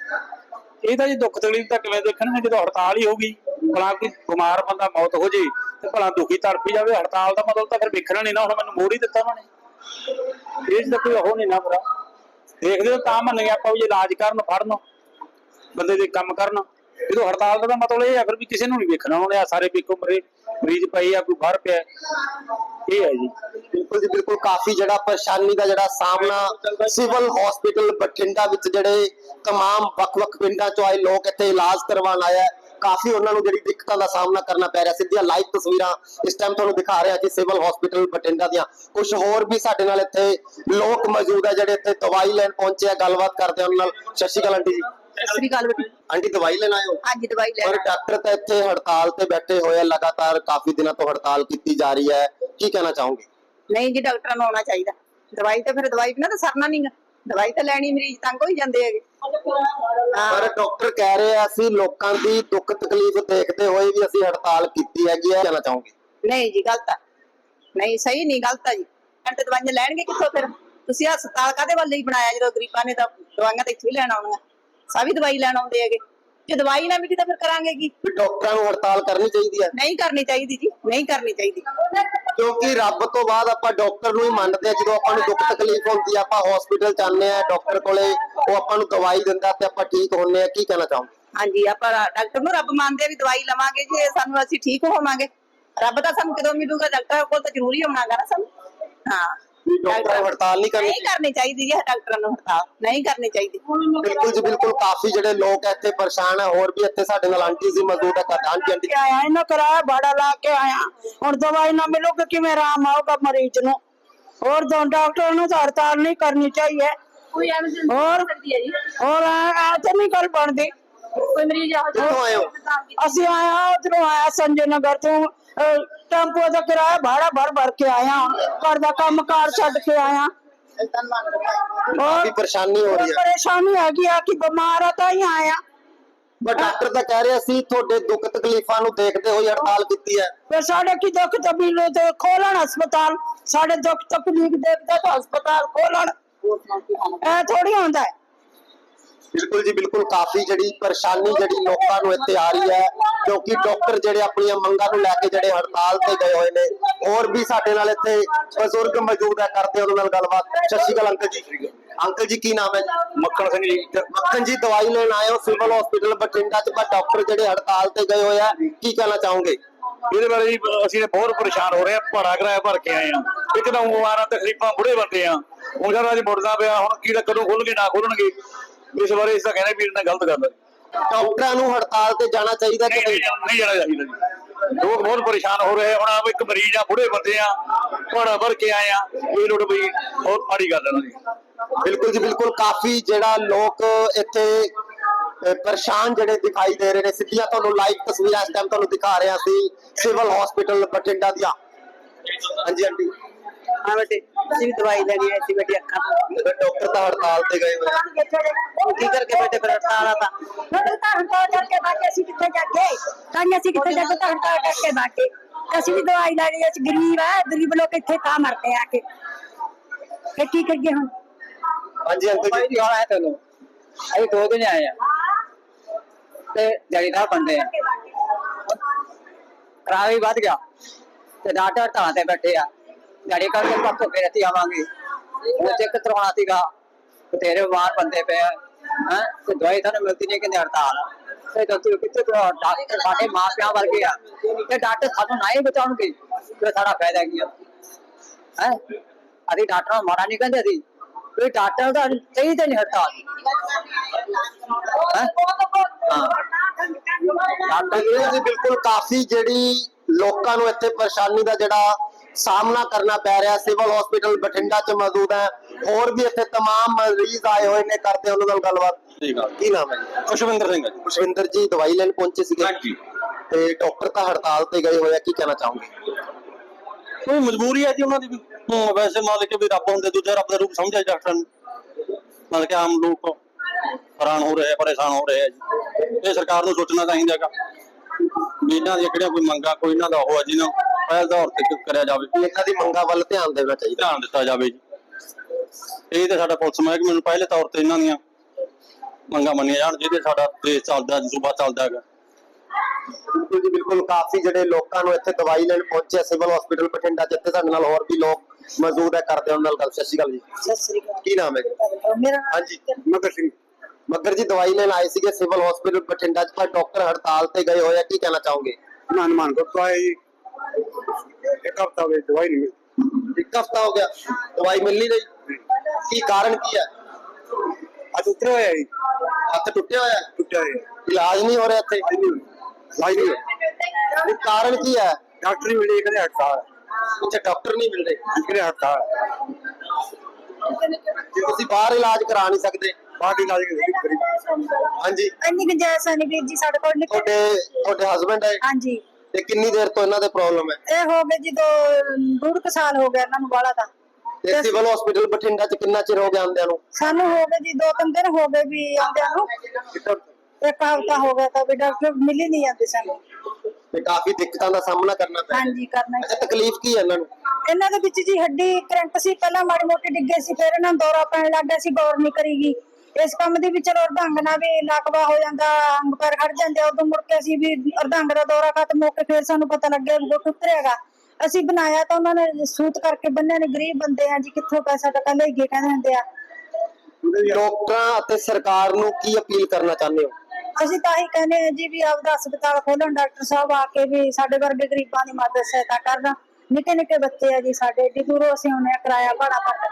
ਇਹ ਤਾਂ ਜੀ ਦੁੱਖ ਤਕਲੀਫ ਤਾਂ ਕਿਵੇਂ ਦੇਖਣਗੇ ਜਦੋਂ ਹੜਤਾਲ ਹੀ ਹੋਗੀ ਭਲਾ ਕੋਈ ਬਿਮਾਰ ਬੰਦਾ ਮੌਤ ਹੋ ਜੇ ਤੇ ਭਲਾ ਦੁਖੀ ਤੜਫੀ ਜਾਵੇ ਹੜਤਾਲ ਦਾ ਮਤਲਬ ਤਾਂ ਫਿਰ ਵੇਖਣਾ ਨਹੀਂ ਨਾ ਹੁਣ ਮੈਨੂੰ ਮੋੜ ਹੀ ਦਿੱਤਾ ਉਹਨਾਂ ਨੇ। ਇਹ ਤਾਂ ਕੋਈ ਉਹ ਨਹੀਂ ਨਾ ਪੂਰਾ ਦੇਖਦੇ ਹੋ ਤਾਂ ਮੰਨ ਗਿਆ ਆਪਾਂ ਵੀ ਇਲਾਜ ਕਰਨ ਫੜਨ ਬੰਦੇ ਦੇ ਕੰਮ ਕਰਨ। ਜਦੋਂ ਹੜਤਾਲ ਦਾ ਤਾਂ ਮਤਲਬ ਇਹ ਹੈ ਫਿਰ ਵੀ ਕਿਸੇ ਨੂੰ ਨਹੀਂ ਵੇਖਣਾ ਉਹਨੇ ਆ ਸਾਰੇ ਵੀ ਕੋਈ ਮਰੇ ਮਰੀਜ਼ ਪਈ ਆ ਕੋਈ ਬਾਹਰ ਪਿਆ ਇਹ ਹੈ ਜੀ ਬਿਲਕੁਲ ਜੀ ਬਿਲਕੁਲ ਕਾਫੀ ਜਿਹੜਾ ਪਰੇਸ਼ਾਨੀ ਦਾ ਜਿਹੜਾ ਸਾਹਮਣਾ ਸਿਵਲ ਹਸਪੀਟਲ ਬਠਿੰਡਾ ਵਿੱਚ ਜਿਹੜੇ तमाम ਵੱਖ-ਵੱਖ ਪਿੰਡਾਂ ਚੋਂ ਆਏ ਲੋਕ ਇੱਥੇ ਇਲਾਜ ਕਰਵਾਉਣ ਆਏ ਹੈ ਕਾਫੀ ਉਹਨਾਂ ਨੂੰ ਜਿਹੜੀ ਦਿੱਕਤਾਂ ਦਾ ਸਾਹਮਣਾ ਕਰਨਾ ਪੈ ਰਿਹਾ ਸਿੱਧੀਆਂ ਲਾਈਵ ਤਸਵੀਰਾਂ ਇਸ ਟਾਈਮ ਤੁਹਾਨੂੰ ਦਿਖਾ ਰਿਹਾ ਜੀ ਸਿਵਲ ਹਸਪੀਟਲ ਬਠਿੰਡਾ ਦੀਆਂ ਕੁਝ ਹੋਰ ਵੀ ਸਾਡੇ ਨਾਲ ਇੱਥੇ ਲੋਕ ਮੌਜੂਦ ਹੈ ਜਿਹੜੇ ਇੱਥੇ ਦਵਾਈ ਲੈਣ ਪਹੁੰਚੇ ਆ ਗੱਲਬਾਤ ਕਰਦੇ ਆ ਉਹਨਾਂ ਨਾਲ ਸਤਿ ਸ਼੍ਰੀ ਅਕਾਲ ਆਂਟੀ ਜੀ ਸਤਿ ਸ੍ਰੀ ਅਕਾਲ ਬੇਟੀ ਆਂਟੀ ਦਵਾਈ ਲੈਣ ਆਏ ਹੋ? ਹਾਂਜੀ ਦਵਾਈ ਲੈ ਪਰ ਡਾਕਟਰ ਤਾਂ ਇੱਥੇ ਹੜਤਾਲ ਤੇ ਬੈਠੇ ਹੋਏ ਆ ਲਗਾਤਾਰ ਕਾਫੀ ਦਿਨਾਂ ਤੋਂ ਹੜਤਾਲ ਕੀਤੀ ਜਾ ਰਹੀ ਹੈ। ਕੀ ਕਹਿਣਾ ਚਾਹੋਗੇ? ਨਹੀਂ ਜੀ ਡਾਕਟਰਾਂ ਨੂੰ ਆਉਣਾ ਚਾਹੀਦਾ। ਦਵਾਈ ਤਾਂ ਫਿਰ ਦਵਾਈ ਬਿਨਾਂ ਤਾਂ ਸਰਨਾ ਨਹੀਂਗਾ ਦਵਾਈ ਤਾਂ ਲੈਣੀ ਮਰੀਜ਼ ਤੰਗ ਹੋਈ ਜਾਂਦੇ ਹੈਗੇ। ਪਰ ਡਾਕਟਰ ਕਹਿ ਰਹੇ ਆ ਅਸੀਂ ਲੋਕਾਂ ਦੀ ਦੁੱਖ ਤਕਲੀਫ ਦੇਖਦੇ ਹੋਏ ਵੀ ਅਸੀਂ ਹੜਤਾਲ ਕੀਤੀ ਹੈਗੀ ਹੈ। ਕਹਿਣਾ ਚਾਹੋਗੇ? ਨਹੀਂ ਜੀ ਗਲਤ ਆ। ਨਹੀਂ ਸਹੀ ਨਹੀਂ ਗਲਤ ਆ ਜੀ। ਘੰਟੇ ਦਵਾਈਆਂ ਲੈਣਗੇ ਕਿੱਥੋਂ ਫਿਰ? ਤੁਸੀਂ ਹਸਪਤਾਲ ਕਾਦੇ ਵੱਲ ਹੀ ਬਣਾਇਆ ਜਦੋਂ ਗਰੀਬਾਂ ਨੇ ਤਾਂ ਦਵਾਈਆਂ ਤਾਂ ਇੱਥੋਂ ਹੀ ਲੈਣ ਆਉਣੀਆਂ। ਸਭੀ ਦਵਾਈ ਲੈਣ ਆਉਂਦੇ ਹੈਗੇ। ਜੇ ਦਵਾਈ ਨਾ ਮਿਲੀ ਤਾਂ ਫਿਰ ਕਰਾਂਗੇ ਕੀ? ਵੀ ਡਾਕਟਰਾਂ ਨੂੰ ਹੜਤਾਲ ਕਰਨੀ ਚਾਹੀਦੀ ਹੈ। ਨਹੀਂ ਕਰਨੀ ਚਾਹੀਦੀ ਜੀ ਨਹੀਂ ਕਰਨੀ ਚਾਹੀਦੀ। ਕਿਉਂਕਿ ਰੱਬ ਤੋਂ ਬਾਅਦ ਆਪਾਂ ਡਾਕਟਰ ਨੂੰ ਹੀ ਮੰਨਦੇ ਆ ਜਦੋਂ ਆਪਾਂ ਨੂੰ ਦੁੱਖ ਤਕਲੀਫ ਹੁੰਦੀ ਆ ਆਪਾਂ ਹਸਪੀਟਲ ਜਾਂਦੇ ਆ ਡਾਕਟਰ ਕੋਲੇ ਉਹ ਆਪਾਂ ਨੂੰ ਦਵਾਈ ਦਿੰਦਾ ਤੇ ਆਪਾਂ ਠੀਕ ਹੁੰਨੇ ਆ ਕੀ ਕਹਿਣਾ ਚਾਹੋਗੇ? ਹਾਂਜੀ ਆਪਾਂ ਡਾਕਟਰ ਨੂੰ ਰੱਬ ਮੰਨਦੇ ਆ ਵੀ ਦਵਾਈ ਲਵਾਂਗੇ ਜੇ ਸਾਨੂੰ ਅਸੀਂ ਠੀਕ ਹੋਵਾਂਗੇ। ਰੱਬ ਤਾਂ ਸਾਨੂੰ ਕਦੋਂ ਮਿਲੂਗਾ ਡਾਕਟਰ ਕੋਲ ਤਾਂ ਜ਼ਰੂਰੀ ਹੋਣਾਗਾ ਨਾ ਸਾਨੂੰ। ਹਾਂ। ਵੀ ਡਾਕਟਰਾਂ ਹੜਤਾਲ ਨਹੀਂ ਕਰਨੀ ਨਹੀਂ ਕਰਨੀ ਚਾਹੀਦੀ ਜੀ ਡਾਕਟਰਾਂ ਨੂੰ ਹੜਤਾਲ ਨਹੀਂ ਕਰਨੀ ਚਾਹੀਦੀ। ਬਿਲਕੁਲ ਜੀ ਬਿਲਕੁਲ ਕਾਫੀ ਜਿਹੜੇ ਲੋਕ ਇੱਥੇ ਪਰੇਸ਼ਾਨ ਹੈ ਹੋਰ ਵੀ ਇੱਥੇ ਸਾਡੇ ਨਾਲ ਆਂਟੀ ਜੀ ਮੌਜੂਦ ਹੈ ਕਦ ਆਂਟੀ ਆਂਟੀ ਕੇ ਆਇਆ? ਇਹਨਾਂ ਕਿਰਾਇਆ ਭਾੜਾ ਲਾ ਕੇ ਆਇਆ। ਹੁਣ ਦਵਾਈ ਨਾ ਮਿਲੂਗੀ ਕਿਵੇਂ ਆਰਾਮ ਆਊਗਾ ਮਰੀਜ਼ ਨੂੰ। ਹੋਰ ਦੋ ਡਾਕਟਰ ਨੂੰ ਤਾਂ ਹੜਤਾਲ ਨਹੀਂ ਕਰਨੀ ਚਾਹੀਏ। ਕੋਈ ਐਮਰਜੈਂਸੀ ਹੋਰ? ਸਕਦੀ ਹੈ ਜੀ ਹੋਰ ਆ ਤਾਂ ਨਹੀਂ ਗੱਲ ਬਣਦੀ। ਕੋਈ ਮਰੀਜ਼ ਆਹੋ ਹੋ? ਅਸੀਂ ਆਇਆ ਉਧਰੋਂ ਆਇਆ ਸੰਜੇ ਨਗਰ ਤੋਂ। ਟੈਂਪੂ ਦਾ ਕਿਰਾਇਆ ਭਾੜਾ ਭਰ ਭਰ ਕੇ ਆਇਆ। ਘਰ ਦਾ ਕੰਮ ਕਾਰ ਛੱਡ ਕੇ ਆਇਆ। ਕਾਫੀ ਪਰੇਸ਼ਾਨੀ ਹੋ ਰਹੀ ਹੈ। ਪਰੇਸ਼ਾਨੀ ਹੈਗੀ ਆ ਕਿ ਬਿਮਾਰ ਆ ਤਾਂ ਹੀ ਆਇਆ। ਪਰ ਡਾਕਟਰ ਤਾਂ ਕਹਿ ਰਿਹਾ ਸੀ ਤੁਹਾਡੇ ਦੁੱਖ ਤਕਲੀਫਾਂ ਨੂੰ ਦੇਖਦੇ ਹੋਏ ਹੜਤਾਲ ਕੀਤੀ ਹੈ। ਫਿਰ ਸਾਡੇ ਕੀ ਦੁੱਖ ਤਕਲੀਫ ਤੇ ਖੋਲਣ ਹਸਪਤਾਲ। ਸਾਡੇ ਦੁੱਖ ਤਕਲੀਫ ਦੇਖਦੇ ਤਾਂ ਹਸਪਤਾਲ ਖੋਲਣ। ਇਹ ਥੋੜੀ ਹੁੰਦਾ ਹੈ। ਬਿਲਕੁਲ ਜੀ ਬਿਲਕੁਲ ਕਾਫੀ ਜਿਹੜੀ ਪਰੇਸ਼ਾਨੀ ਜਿਹੜੀ ਲੋਕਾਂ ਨੂੰ ਇੱਥੇ ਆ ਰਹੀ ਹੈ ਕਿਉਂਕਿ ਡਾਕਟਰ ਜਿਹੜੇ ਆਪਣੀਆਂ ਮੰਗਾਂ ਨੂੰ ਲੈ ਕੇ ਜਿਹੜੇ ਹੜਤਾਲ ਤੇ ਗਏ ਹੋਏ ਨੇ ਹੋਰ ਵੀ ਸਾਡੇ ਨਾਲ ਇੱਥੇ ਬਜ਼ੁਰਗ ਮੌਜੂਦ ਹੈ ਕਰਦੇ ਉਹਨਾਂ ਨਾਲ ਗੱਲਬਾਤ। ਸਤਿ ਸ਼੍ਰੀ ਅਕਾਲ ਅੰਕਲ ਜੀ। ਅੰਕਲ ਜੀ ਕੀ ਨਾਮ ਹੈ ਮੱਖਣ ਸਿੰਘ ਜੀ। ਮੱਖਣ ਜੀ ਦਵਾਈ ਲੈਣ ਆਏ ਹੋ ਸਿਵਲ ਹਸਪੀਟਲ ਬਠਿੰਡਾ ਚ ਪਰ ਡਾਕਟਰ ਜਿਹੜੇ ਹੜਤਾਲ ਤੇ ਗਏ ਹੋਏ ਆ ਕੀ ਕਹਿਣਾ ਚਾਹੋਗੇ? ਇਹਦੇ ਬਾਰੇ ਜੀ ਅਸੀਂ ਬਹੁਤ ਪਰੇਸ਼ਾਨ ਹੋ ਰਹੇ ਆ ਭਾੜਾ ਕਿਰਾਇਆ ਭਰ ਕੇ ਆਏ ਆ ਇੱਕਦਮ ਬਿਮਾਰਾਂ ਤਕਲੀਫਾਂ ਬੁੜੇ ਬੰਦੇ ਆ। ਹੁਣ ਜਦ ਅੱਜ ਮੁੜਦਾ ਪਿਆ ਹੁਣ ਕੀ ਕਦੋਂ ਖੁੱਲਣਗੇ ਨਾ ਖੁੱਲਣਗੇ ਇਸ ਬਾਰੇ ਇਸ ਦਾ ਕਹਿੰਦੇ ਵੀ ਇਹਨਾਂ ਗਲਤ ਗੱਲ ਹੈ। ਡਾਕਟਰਾਂ ਨੂੰ ਹੜਤਾਲ ਤੇ ਜਾਣਾ ਚਾਹੀਦਾ ਕਿ ਨਹੀਂ ਨਹੀਂ ਜਾਣਾ ਚਾਹੀਦਾ ਜੀ। ਲੋਕ ਬਹੁਤ ਪਰੇਸ਼ਾਨ ਹੋ ਰਹੇ ਹੁਣ ਆਪ ਇੱਕ ਮਰੀਜ਼ ਆ ਬੁੜੇ ਬੰਦੇ ਆ ਭਾੜਾ ਭਰ ਕੇ ਆਏ ਆ। ਇਹ ਲੋੜ ਬਈ ਬਹੁਤ ਮਾੜੀ ਗੱਲ ਹੈ ਦੀ ਬਿਲਕੁਲ ਜੀ ਬਿਲਕੁਲ ਕਾਫੀ ਜਿਹੜਾ ਲੋਕ ਇੱਥੇ ਪਰੇਸ਼ਾਨ ਜਿਹੜੇ ਦਿਖਾਈ ਦੇ ਰਹੇ ਨੇ। ਸਿੱਧੀਆਂ ਤੁਹਾਨੂੰ ਲਾਈਵ ਤਸਵੀਰਾਂ ਇਸ ਟਾਈਮ ਤੁਹਾਨੂੰ ਦਿਖਾ ਰਿਹਾ ਸੀ ਸਿਵਲ ਹਸਪੀਟਲ ਬਠਿੰਡਾ ਦੀਆਂ। ਹਾਂਜੀ ਆਂਟੀ ਹਾਂ ਬੇਟੇ ਅਸੀਂ ਵੀ ਦਵਾਈ ਲੈਣੀ ਅਸੀਂ ਬੇਟੀ ਅੱਖਾਂ ਤੋਂ। ਡਾਕਟਰ ਤਾਂ ਹੜਤਾਲ ਤੇ ਗਏ ਹੋਏ। ਆ। ਕੀ ਕਰਕੇ ਬੇਟੇ ਫਿਰ ਹੜਤਾਲ ਆ ਤਾਂ? ਹੜਤਾਲ ਕਰਕੇ ਬਾਕੀ ਅਸੀਂ ਕਿੱਥੇ ਜਾਗੇ? ਤਾਂ ਅਸੀਂ ਕਿੱਥੇ ਜਾਗੇ? ਤਾਂ ਹੜਤਾਲ ਕਰਕੇ ਬਾਕੀ। ਅਸੀਂ ਵੀ ਦਵਾਈ ਲੈਣੀ ਅਸੀਂ ਗਰੀਬ ਆ ਗਰੀਬ ਲੋਕ ਇੱਥੇ ਕਾ ਮਰਦੇ ਆ ਕੇ। ਫਿਰ ਕੀ ਕਰੀਏ ਹੁਣ? ਹਾਂਜੀ ਅੰਕਲ ਜੀ ਜੀ ਹੁਣ ਆਇਆ ਤੈਨੂੰ? ਅਸੀਂ ਦੋ ਦਿਨ ਆਏ ਆ। ਤੇ ਜੜੀ ਦਾ ਬੰਦੇ ਆ। ਕਿਰਾਇਆ ਵੀ ਵੱਧ ਗਿਆ। ਤੇ ਡਾਕਟਰ ਤਾਂ ਤੇ ਬੈਠੇ ਆ। ਜੜੀ ਕਰਕੇ ਪਰਸੋਂ ਫਿਰ ਅਸੀਂ ਆਵਾਂਗੇ। ਉਹ ਚੈੱਕ ਕਰਵਾਉਣਾ ਸੀਗਾ, ਬਥੇਰੇ ਬਿਮਾਰ ਬੰਦੇ ਪਏ ਆ ਤੇ ਦਵਾਈ ਤੁਹਾਨੂੰ ਮਿਲਦੀ ਨਹੀਂ ਕਿੰਨੇ ਹੜਤਾਲ। ਤੇ ਦੱਸੋ ਕਿੱਥੇ ਡਾਕਟਰ ਸਾਡੇ ਮਾਪਿਆਂ ਵਰਗੇ ਆ। ਤੇ ਡਾਕਟਰ ਸਾਨੂੰ ਨਾ ਹੀ ਬਚਾਉਣਗੇ, ਤੇ ਸਾਡਾ ਫਾਇਦਾ ਕੀ ਆ? ਹੈ? ਅਸੀਂ ਡਾਕਟਰਾਂ ਨੂੰ ਮਾੜਾ ਨਹੀਂ ਕਹਿੰਦੇ ਸੀ ਕੋਈ ਡਾਕਟਰ ਦਾ ਸਹੀ ਤੇ ਨਹੀਂ ਹੜਤਾਲ ਡਾਕਟਰ ਜੀ, ਬਿਲਕੁਲ ਕਾਫੀ ਜਿਹੜੀ ਲੋਕਾਂ ਨੂੰ ਇੱਥੇ ਪਰੇਸ਼ਾਨੀ ਦਾ ਜਿਹੜਾ ਸਾਹਮਣਾ ਕਰਨਾ ਪੈ ਰਿਹਾ। ਸਿਵਲ ਹਸਪੀਟਲ ਬਠਿੰਡਾ ਚ ਮੌਜੂਦ ਹੈ। ਹੋਰ ਵੀ ਇੱਥੇ ਤਮਾਮ ਮਰੀਜ਼ ਆਏ ਹੋਏ ਨੇ ਕਰਦੇ ਉਹਨਾਂ ਨਾਲ ਗੱਲਬਾਤ। ਠੀਕ ਆ। ਕੀ ਨਾਮ ਹੈ ਜੀ? ਖੁਸ਼ਵਿੰਦਰ ਸਿੰਘ ਜੀ। ਪੁਸ਼ਪਿੰਦਰ ਜੀ ਦਵਾਈ ਲੈਣ ਪਹੁੰਚੇ ਸੀਗੇ। ਹਾਂਜੀ ਤੇ ਡਾਕਟਰ ਤਾਂ ਹੜਤਾਲ ਤੇ ਗਏ ਹੋਏ ਆ। ਕੀ ਕਹਿਣਾ ਚਾਹੋਗੇ? ਕੋਈ ਮਜਬੂਰੀ ਹੈ ਜੀ ਉਹਨਾਂ ਦੀ ਵੈਸੇ ਮਾਲਕ ਵੀ ਰੱਬ ਹੁੰਦੇ ਦੂਜਾ ਰੱਬ ਦਾ ਰੂਪ ਸਮਝਿਆ ਡਾਕਟਰ ਨੂੰ। ਮਤਲਬ ਕਿ ਆਮ ਲੋਕ ਹੈਰਾਨ ਹੋ ਰਹੇ ਪਰੇਸ਼ਾਨ ਹੋ ਰਹੇ ਆ ਜੀ। ਇਹ ਸਰਕਾਰ ਨੂੰ ਸੋਚਣਾ ਚਾਹੀਦਾ ਹੈਗਾ। ਇਹਨਾਂ ਦੀਆਂ ਕਿਹੜੀਆਂ ਕੋਈ ਮੰਗਾਂ ਕੋਈ ਇਹਨਾਂ ਦਾ ਉਹ ਹੈ ਜਿਹਨਾਂ ਪਹਿਲ ਦੌਰ ਤੇ ਕਰਿਆ ਜਾਵੇ। ਇਹਨਾਂ ਦੀ ਮੰਗਾਂ ਵੱਲ ਧਿਆਨ ਦੇਣਾ ਚਾਹੀਦਾ। ਧਿਆਨ ਦਿੱਤਾ ਜਾਵੇ ਜੀ। ਇਹ ਤੇ ਸਾਡਾ ਪੁਲਿਸ ਮਹਿਕਮੇ ਨੂੰ ਪਹਿਲੇ ਤੌਰ ਤੇ ਇਹਨਾਂ ਦੀਆਂ ਮੰਗਾਂ ਮੰਨੀਆਂ ਜਾਣ ਜਿਹਦੇ ਸਾਡਾ ਦੇਸ਼ ਚੱਲਦਾ ਸੂਬਾ ਚੱਲਦਾ ਹੈਗਾ। ਬਿਲਕੁਲ ਜੀ ਬਿਲਕੁਲ ਕਾਫੀ ਜਿਹੜੇ ਲੋਕਾਂ ਨੂੰ ਇੱਥੇ ਦਵਾਈ ਲੈਣ ਪਹੁੰਚੇ ਸਿਵਲ ਹਸਪੀਟਲ ਬਠਿੰਡਾ ਜਿੱਥੇ ਸਾਡੇ ਨਾਲ ਹੋਰ ਵੀ ਲੋਕ ਮੌਜੂਦ ਹੈ ਕਰਦੇ ਹਾਂ ਉਹਨਾਂ ਨਾਲ ਗੱਲ। ਸਤਿ ਸ਼੍ਰੀ ਅਕਾਲ ਜੀ। ਸਤਿ ਸ੍ਰੀ ਅਕਾਲ। ਕੀ ਨਾਮ ਹੈ ਮੇਰਾ ਹਾਂਜੀ ਮਗਰ ਸਿੰਘ। ਮੱਗਰ ਜੀ ਦਵਾਈ ਲੈਣ ਆਏ ਸੀਗੇ ਸਿਵਲ ਹਸਪੀਟਲ ਬਠਿੰਡਾ ਚ ਪਰ ਡਾਕਟਰ ਹੜਤਾਲ ਤੇ ਗਏ ਹੋਏ ਆ ਕੀ ਕਹਿਣਾ ਚਾਹੋਗੇ? ਮਾਨ ਮਾਨ ਜੀ। ਇੱਕ ਹਫਤਾ ਹੋ ਗਿਆ ਦਵਾਈ ਨਹੀਂ ਮਿਲਦੀ ਇੱਕ ਹਫਤਾ ਹੋ ਗਿਆ ਦਵਾਈ ਮਿਲ ਨਹੀਂ। ਰਹੀ ਕੀ ਕਾਰਨ ਕੀ ਹੈ? ਅੱਜ ਉਤਰਿਆ ਹੋਇਆ ਜੀ। ਹੱਥ ਟੁੱਟਿਆ ਹੋਇਆ ਹੈ ਟੁੱਟਿਆ ਹੈ ਇਲਾਜ ਨਹੀਂ ਹੋ ਰਿਹਾ ਇੱਥੇ? ਦਵਾਈ ਨਹੀਂ ਮਿਲਦੀ। ਇਹ ਕਾਰਨ ਕੀ ਹੈ? ਡਾਕਟਰ ਨਹੀਂ ਮਿਲੇ ਕਹਿੰਦੇ ਹੜਤਾਲ ਇੱਥੇ ਡਾਕਟਰ ਨਹੀਂ ਮਿਲ ਰਹੇ ਕਹਿੰਦੇ ਹੜਤਾਲ ਜੇ ਤੁਸੀਂ ਬਾਹਰ ਇਲਾਜ ਕਰਾ ਨਹੀਂ ਸਕਦੇ। ਬਾਡੀ ਇਲਾਜ ਕਰੀ ਹਾਂਜੀ। ਇੰਨੀ ਗੁੰਜਾਇਸ਼ ਨਹੀਂ ਵੀਰ ਜੀ ਸਾਡੇ ਕੋਲ। ਨਹੀਂ ਤੁਹਾਡੇ ਤੁਹਾਡੇ ਹਸਬੰਡ ਹੈ। ਹਾਂਜੀ। ਤੇ ਕਿੰਨੀ ਦੇਰ ਤੋਂ ਇਹਨਾਂ ਦੇ ਪ੍ਰੋਬਲਮ ਹੈ? ਇਹ ਹੋ ਗਏ ਜੀ ਦੋ ਡੂਢ ਕੁ ਸਾਲ ਹੋ ਗਿਆ ਇਹਨਾਂ ਨੂੰ ਬਾਲਾ ਦਾ। ਤੇ ਸਿਵਲ ਹਸਪੀਟਲ ਬਠਿੰਡਾ ਚ ਕਿੰਨਾ ਚਿਰ ਹੋ ਗਿਆ ਆਉਂਦਿਆਂ ਨੂੰ? ਸਾਨੂੰ ਹੋ ਗਏ ਜੀ ਦੋ ਤਿੰਨ ਦਿਨ ਹੋ ਗਏ ਵੀ ਆਉਂਦਿਆਂ ਨੂੰ। ਇੱਕ ਹਫ਼ਤਾ ਹੋ ਗਿਆ ਤਾਂ ਵੀ ਡਾਕਟਰ ਮਿਲ ਹੀ ਨਹੀਂ ਜਾਂਦੇ ਸਾਨੂੰ। ਤੇ ਕਾਫੀ ਦਿੱਕਤਾਂ ਦਾ ਸਾਹਮਣਾ ਕਰਨਾ ਪੈ ਹਾਂਜੀ ਕਰਨਾ ਅੱਛਾ ਤਕਲੀਫ ਕੀ ਹੈ ਇਹਨਾਂ ਨੂੰ? ਇਹਨਾਂ ਦੇ ਵਿੱਚ ਜੀ ਹੱਡੀ ਕਰੰਟ ਸੀ ਪਹਿਲਾਂ ਮਾੜੀ ਮੋਟੀ ਡਿੱਗੇ ਸੀ ਫਿਰ ਇਹਨਾਂ ਨੂੰ ਦੌਰਾ ਪੈਣ ਲੱਗ ਗਿਆ ਸੀ ਗੌਰ ਨਹੀਂ ਕਰੀਗੀ। ਇਸ ਕੰਮ ਦੀ ਵੀ ਚਲੋ ਅਰਧੰਗ ਨਾਲ ਵੀ ਲਕਵਾ ਹੋ ਜਾਂਦਾ ਅੰਗ ਪੈਰ ਖੜ ਜਾਂਦੇ ਆ, ਉਦੋਂ ਮੁੜ ਕੇ ਅਸੀਂ ਵੀ ਅਰਧੰਗ ਦਾ ਦੌਰਾ ਖਤਮ ਹੋ ਕੇ ਫਿਰ ਸਾਨੂੰ ਪਤਾ ਲੱਗਿਆ ਵੀ ਗੁੱਟ ਅਸੀਂ ਬਣਾਇਆ ਤਾਂ ਉਹਨਾਂ ਨੇ ਸੂਤ ਕਰਕੇ ਬੰਨਿਆ ਨੇ ਗਰੀਬ ਬੰਦੇ ਆ ਜੀ ਕਿੱਥੋਂ ਪੈਸਾ ਟਕਾ ਲਈਏ ਕਹਿੰਦੇ ਹੁੰਦੇ ਆ। ਡਾਕਟਰਾਂ ਅਤੇ ਸਰਕਾਰ ਨੂੰ ਕੀ ਅਪੀਲ ਕਰਨਾ ਚਾਹੁੰਦੇ ਹੋ? ਅਸੀਂ ਤਾਂ ਹੀ ਕਹਿੰਦੇ ਆ ਜੀ ਵੀ ਆਪਦਾ ਹਸਪਤਾਲ ਖੋਲਣ ਡਾਕਟਰ ਸਾਹਿਬ ਆ ਕੇ ਵੀ ਸਾਡੇ ਵਰਗੇ ਗਰੀਬਾਂ ਦੀ ਮਦਦ ਸਹਾਇਤਾ ਕਰਨ। ਨਿੱਕੇ ਨਿੱਕੇ ਬੱਚੇ ਆ ਜੀ ਸਾਡੇ ਏਡੀ ਦੂਰੋਂ ਅਸੀਂ ਆਉਂਦੇ ਆ ਕਿਰਾਇਆ ਭਾੜਾ ਪੱਟ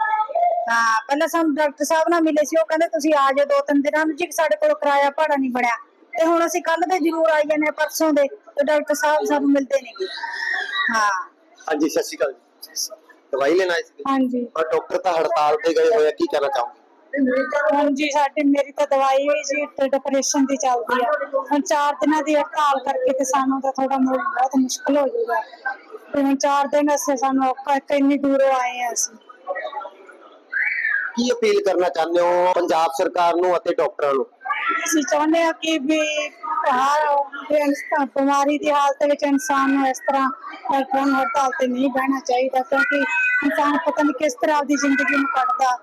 ਹਾਂ ਪਹਿਲਾਂ ਸਾਨੂੰ ਡਾਕਟਰ ਸਾਹਿਬ ਨਾਲ ਮਿਲੇ ਸੀ ਉਹ ਕਹਿੰਦੇ ਤੁਸੀਂ ਆ ਜਾਓ ਦੋ ਤਿੰਨ ਦਿਨਾਂ ਨੂੰ ਜੀ ਸਾਡੇ ਕੋਲ ਕਿਰਾਇਆ ਭਾੜਾ ਨਹੀਂ ਬਣਿਆ। ਤੇ ਹੁਣ ਅਸੀਂ ਕੱਲ ਦੇ ਜ਼ਰੂਰ ਆਈ ਜਾਂਦੇ ਹਾਂ, ਪਰਸੋਂ ਦੇ ਤੇ ਡਾਕਟਰ ਸਾਹਿਬ ਸਾਨੂੰ ਮਿਲਦੇ ਨਹੀਂ ਹਾਂ। ਹਾਂਜੀ ਸਤਿ ਸ਼੍ਰੀ ਅਕਾਲ ਜੀ। ਦਵਾਈ ਲੈਣ ਆਏ ਸੀ ਹਾਂਜੀ। ਪਰ ਡਾਕਟਰ ਤਾਂ ਹੜਤਾਲ ਤੇ ਗਏ ਹੋਏ ਆ ਕੀ ਕਹਿਣਾ ਚਾਹੋਗੇ? ਹਾਂਜੀ ਸਾਡੀ ਮੇਰੀ ਤਾਂ ਦਵਾਈ ਹੋਈ ਸੀ ਤੇ ਡਿਪਰੈਸ਼ਨ ਦੀ ਚੱਲਦੀ ਆ। ਹੁਣ 4 ਦਿਨਾਂ ਦੀ ਹੜਤਾਲ ਕਰਕੇ ਤੇ ਸਾਨੂੰ ਤਾਂ ਥੋੜਾ ਬਹੁਤ ਮੁਸ਼ਕਲ ਹੋ ਜਾਊਗਾ। ਤੇ ਹੁਣ 4 ਦਿਨ ਅਸੀਂ ਸਾਨੂੰ ਔਖਾ ਕਿੰਨੀ ਦੂਰੋਂ ਆਏ ਆ ਅਸੀਂ। ਕੀ ਅਪੀਲ ਕਰਨਾ ਚਾਹੁੰਦੇ ਹੋ ਪੰਜਾਬ ਸਰਕਾਰ ਨੂੰ ਅਤੇ ਡਾਕਟਰਾਂ ਨੂੰ? ਅਸੀਂ ਚਾਹੁੰਦੇ ਆ ਕਿ ਵੀ ਹਰ ਬਿਮਾਰੀ ਦੀ ਹਾਲਤ ਵਿੱਚ ਇਨਸਾਨ ਨੂੰ ਇਸ ਤਰ੍ਹਾਂ ਨੂੰ ਹੜਤਾਲ ਤੇ ਨਹੀਂ ਬਹਿਣਾ ਚਾਹੀਦਾ ਕਿਉਂਕਿ ਇਨਸਾਨ ਪਤਾ ਨਹੀਂ ਕਿਸ ਤਰ੍ਹਾਂ ਆਪਦੀ ਜ਼ਿੰਦਗੀ ਨੂੰ ਕੱਟਦਾ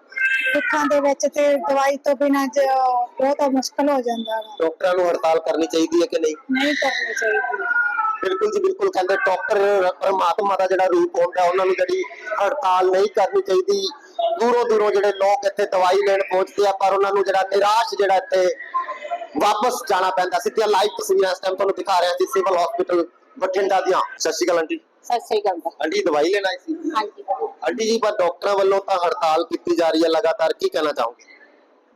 ਦੁੱਖਾਂ ਦੇ ਵਿੱਚ ਤੇ ਦਵਾਈ ਤੋਂ ਬਿਨਾਂ ਬਹੁਤ ਮੁਸ਼ਕਲ ਹੋ ਜਾਂਦਾ ਵਾ। ਡਾਕਟਰਾਂ ਨੂੰ ਹੜਤਾਲ ਕਰਨੀ ਚਾਹੀਦੀ ਹੈ ਕਿ ਨਹੀਂ? ਨਹੀਂ ਕਰਨੀ ਚਾਹੀਦੀ। ਬਿਲਕੁਲ ਜੀ ਬਿਲਕੁਲ ਕਹਿੰਦੇ ਡਾਕਟਰ ਪਰਮਾਤਮਾ ਦਾ ਜਿਹੜਾ ਰੂਪ ਹੁੰਦਾ ਉਹਨਾਂ ਨੂੰ ਜਿਹੜੀ ਹੜਤਾਲ ਨਹੀਂ ਕਰਨੀ ਚਾਹੀਦੀ। ਦੂਰੋਂ ਦੂਰੋਂ ਜਿਹੜੇ ਲੋਕ ਇੱਥੇ ਦਵਾਈ ਲੈਣ ਪਹੁੰਚਦੇ ਆ ਪਰ ਉਹਨਾਂ ਨੂੰ ਜਿਹੜਾ ਨਿਰਾਸ਼ ਜਿਹੜਾ ਇੱਥੇ ਵਾਪਸ ਜਾਣਾ ਪੈਂਦਾ ਸਿੱਧੀਆਂ ਲਾਈਵ ਤਸਵੀਰਾਂ ਇਸ ਟਾਈਮ ਤੁਹਾਨੂੰ ਦਿਖਾ ਰਿਹਾ ਸੀ ਸਿਵਲ ਹਸਪੀਟਲ ਬਠਿੰਡਾ ਦੀਆਂ। ਸਤਿ ਸ਼੍ਰੀ ਅਕਾਲ ਆਂਟੀ। ਸਤਿ ਸ੍ਰੀ ਅਕਾਲ। ਆਂਟੀ ਦਵਾਈ ਲੈਣ ਆਈ ਸੀ? ਹਾਂਜੀ। ਆਂਟੀ ਜੀ ਪਰ ਡਾਕਟਰਾਂ ਵੱਲੋਂ ਤਾਂ ਹੜਤਾਲ ਕੀਤੀ ਜਾ ਰਹੀ ਹੈ ਲਗਾਤਾਰ ਕੀ ਕਹਿਣਾ ਚਾਹੋਗੇ?